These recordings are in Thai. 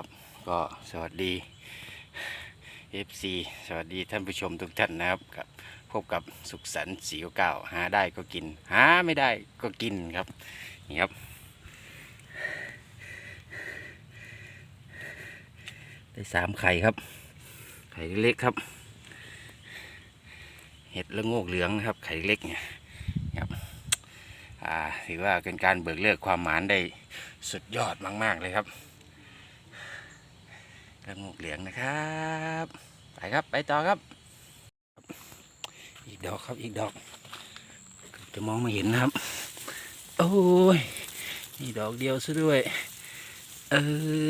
ครับ ก็สวัสดี FC สวัสดีท่านผู้ชมทุกท่านนะครับกับพบกับสุขสันต์สีเก้าหาได้ก็กิน หาไม่ได้ก็กินครับนี่ครับ ได้สามไข่ครับ ไข่เล็กครับ เห็ดละโงกเหลืองนะครับ ไข่เล็กเนี่ยครับถือว่าเป็นการเบิกเลิกความหมานได้สุดยอดมาก ๆ เลยครับ ละโงกเหลืองนะครับ ไปครับไปต่อครับ อีกดอกครับอีกดอก จะมองไม่เห็นนะครับ โอ้ยนี่ดอกเดียวซะด้วย เออ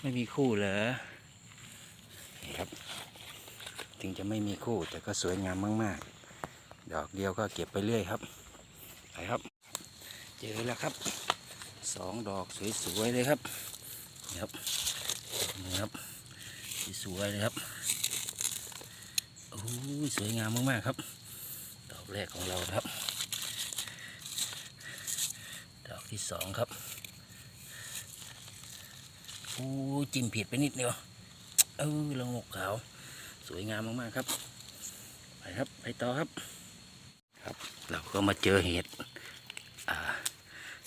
ไม่มีคู่เหรอนี่ครับ ถึงจะไม่มีคู่แต่ก็สวยงามมาก ๆ ดอกเดียวก็เก็บไปเรื่อยครับ ไปครับ เจอแล้วครับสองดอกสวย ๆ เลยครับ ครับนี่ครับสวยเลยครับโอ้ยสวยงามมากๆครับดอกแรกของเราครับ ดอกที่สองครับโอ้จิ้มผิดไปนิดเดียวเออละงกขาว สวยงามมากๆครับ ไปครับไปต่อครับ ครับ เราก็มาเจอเห็ด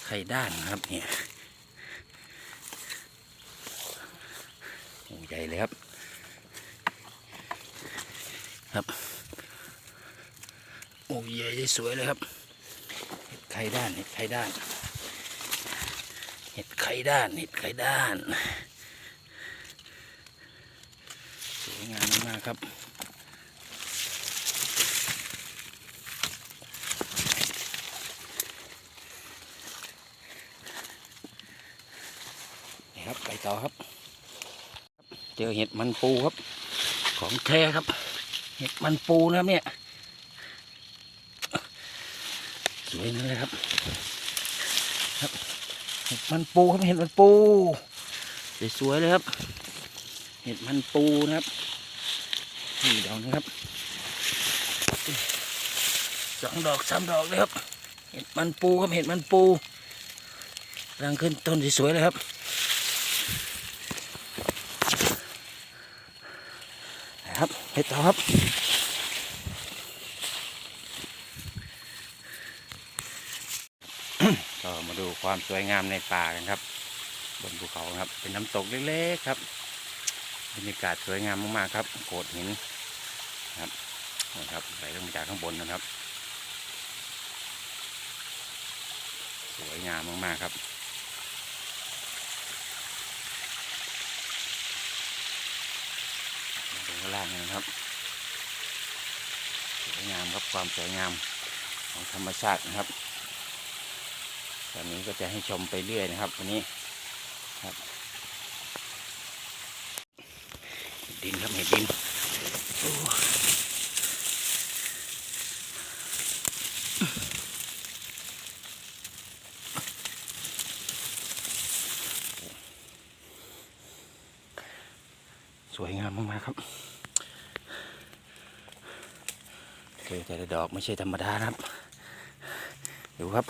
ไข่ด้านนะครับเนี่ย โอ้ ใหญ่เลยครับ ครับ โอ้ใหญ่สวยเลยครับเห็ดไข่ด้านเห็ดไข่ด้านเห็ดไข่ด้านเห็ดไข่ด้านสวยงามมากครับนะครับไปต่อครับ เจอเห็ดมันปูครับ ของแท้ครับ เห็ดมันปูนะครับเนี่ย สวยนั่นเลยครับครับเห็ดมันปูครับเห็ดมันปูสวยๆเลยครับ เห็ดมันปูนะครับนี่ดอกนะครับสองดอกสามดอกเลยครับ เห็ดมันปูครับเห็ดมันปูกำลังขึ้นต้นสวยๆเลยครับ ครับ เห็ดต่อครับก็มาดูความสวยงามในป่ากันครับ บนภูเขาครับ เป็นน้ำตกเล็กๆครับบรรยากาศสวยงามมากๆครับโขดหินครับนะครับไหลลงมาจากข้างบนนะครับ สวยงามมากๆครับ มาดู ข้างล่างนะครับสวยงามครับความสวยงามของธรรมชาตินะครับ ตอนนี้ก็จะให้ชมไปเรื่อยนะครับวันนี้ครับดินครับเห็ดดินสวยงามมากๆครับ เจอแต่ละดอกไม่ใช่ธรรมดานะครับ ดูครับ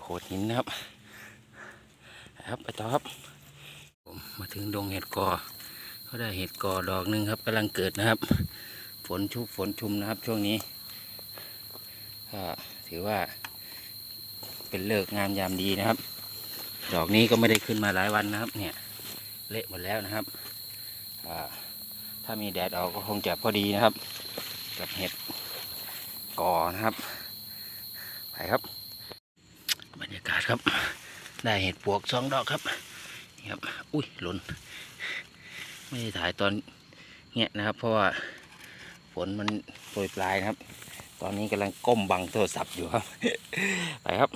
โขดหินนะครับ ครับไปต่อครับผมมาถึงดงเห็ดกอก็ได้เห็ดกอดอกหนึ่งครับกำลังเกิดนะครับ ฝนชุกฝนชุมนะครับ ช่วงนี้ก็ถือว่า เป็นเลิกงามยามดีนะครับ ดอกนี้ก็ไม่ได้ขึ้นมาหลายวันนะครับ เนี่ยเละหมดแล้วนะครับถ้ามีแดดออกก็คงจะพอดีนะครับ กับเห็ดก่อนะครับ ไปครับ บรรยากาศครับ ได้เห็ดปวกสองดอกครับนี่ครับ อุ้ยหล่น ไม่ได้ถ่ายตอนเงี้ยนะครับ เพราะว่าฝนมันโปรยปลายนะครับ ตอนนี้กำลังก้มบังโทรศัพท์อยู่ครับ ไปครับ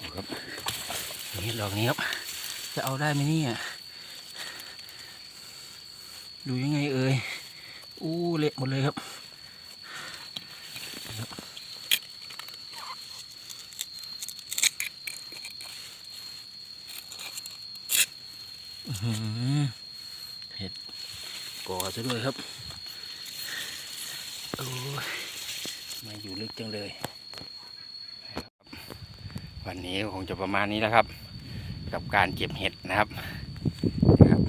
ดูครับนี่ดอกนี้ครับ จะเอาได้ไหมเนี่ยดูยังไงเอ่ยอู้เละหมดเลยครับ อื้อหือเห็ดก่อซะด้วยครับ โอ้ยมาอยู่ลึกจังเลย วันนี้คงจะประมาณนี้แล้วครับ กับการเก็บเห็ดนะครับนะครับ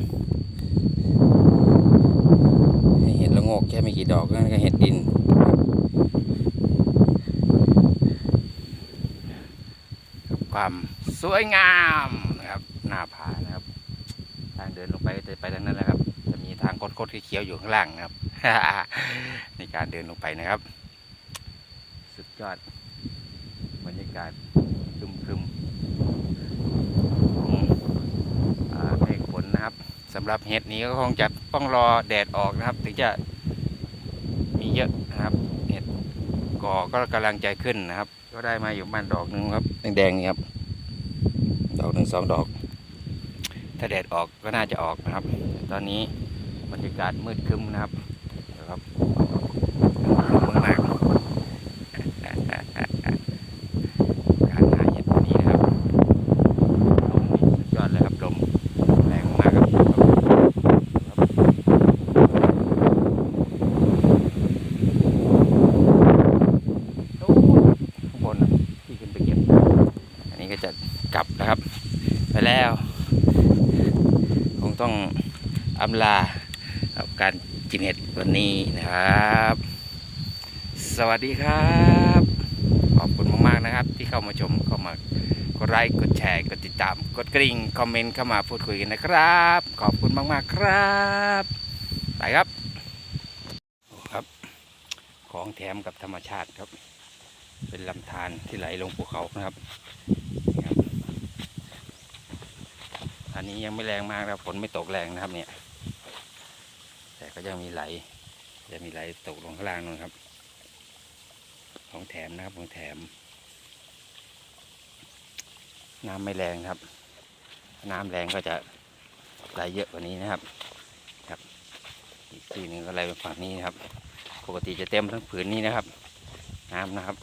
ให้เห็ดละงกแค่ไม่กี่ดอกนั่นก็เห็ดดินกับ ความสวยงามนะครับหน้าผานะครับ ทางเดินลงไปจะไปทางนั้นแหละครับ จะมีทางโคดๆเขียวอยู่ข้างล่างนะครับ ในการเดินลงไปนะครับ สุดยอดบรรยากาศคึมๆของอ่าเมฆฝนนะครับสำหรับเห็ดนี้ก็คงจะต้องรอแดดออกนะครับ ถึงจะมีเยอะนะครับ เห็ดก่อก็กำลังใจขึ้นนะครับ ก็ได้มาอยู่บ้านดอกหนึ่งครับแดงๆนี่ครับ ดอกหนึ่งสองดอก ถ้าแดดออกก็น่าจะออกนะครับ ตอนนี้บรรยากาศมืดครึ้มนะครับมืดมากการหาเห็ดวันนี้นะครับลมนี่สุดยอดเลยครับลมแรงมากครับโอ้โหข้างบนน่ะที่ขึ้นไปเก็บ อันนี้ก็จะกลับนะครับ ไปแล้ว คงต้อง อำลาการกินเห็ดวันนี้นะครับ สวัสดีครับ ขอบคุณมากๆนะครับ ที่เข้ามาชมเข้ามากดไลค์กดแชร์กดติดตาม กดกริ่งคอมเมนต์เข้ามาพูดคุยกันนะครับ ขอบคุณมากๆครับไปครับครับ ของแถมกับธรรมชาติครับ เป็นลำธารที่ไหลลงภูเขานะครับอันนี้ยังไม่แรงมากนะครับฝนไม่ตกแรงนะครับเนี่ย แต่ก็ยังมีไหลจะมีไหลตกลงข้างล่างนู่นครับ ของแถมนะครับของแถม น้ำไม่แรงครับ น้ำแรงก็จะไหลเยอะกว่านี้นะครับครับ อีกทีหนึ่งก็ไหลไปฝั่งนี้นะครับ ปกติจะเต็มทั้งผืนนี้นะครับ น้ำนะครับ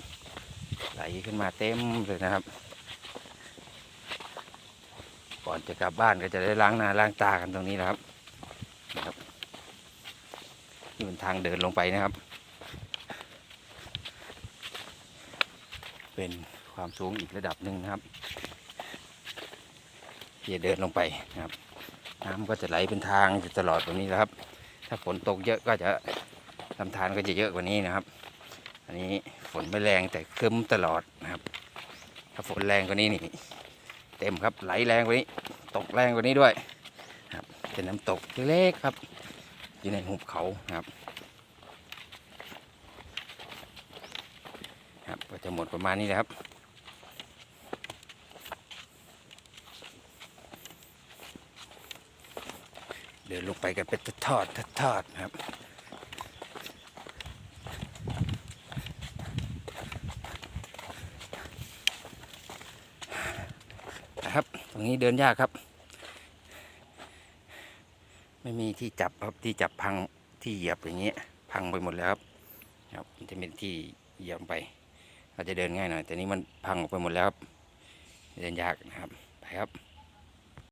ไหลขึ้นมาเต็มเลยนะครับก่อนจะกลับบ้านก็จะได้ล้างหน้าล้างตากันตรงนี้นะครับนะครับ นี่เป็นทางเดินลงไปนะครับ เป็นความสูงอีกระดับหนึ่งนะครับที่จะเดินลงไปนะครับ น้ำก็จะไหลเป็นทางตลอดตรงนี้นะครับ ถ้าฝนตกเยอะก็จะลำธารก็จะเยอะกว่านี้นะครับ อันนี้ฝนไม่แรงแต่ครึ้มตลอดนะครับ ถ้าฝนแรงกว่านี้นี่เต็มครับไหลแรงกว่านี้ ตกแรงกว่านี้ด้วยครับเป็นน้ำตกเล็กๆครับ อยู่ในหุบเขาครับ ครับก็จะหมดประมาณนี้แหละครับเดินลงไปกันเป็นทอดๆทอดครับนะครับ ตรงนี้เดินยากครับ ไม่มีที่จับครับที่จับพังที่เหยียบอย่างเงี้ยพังไปหมดแล้วครับครับมันจะเป็นที่เหยียบไป อาจจะเดินง่ายหน่อยแต่นี้มันพังออกไปหมดแล้วครับเดินยากนะครับไปครับ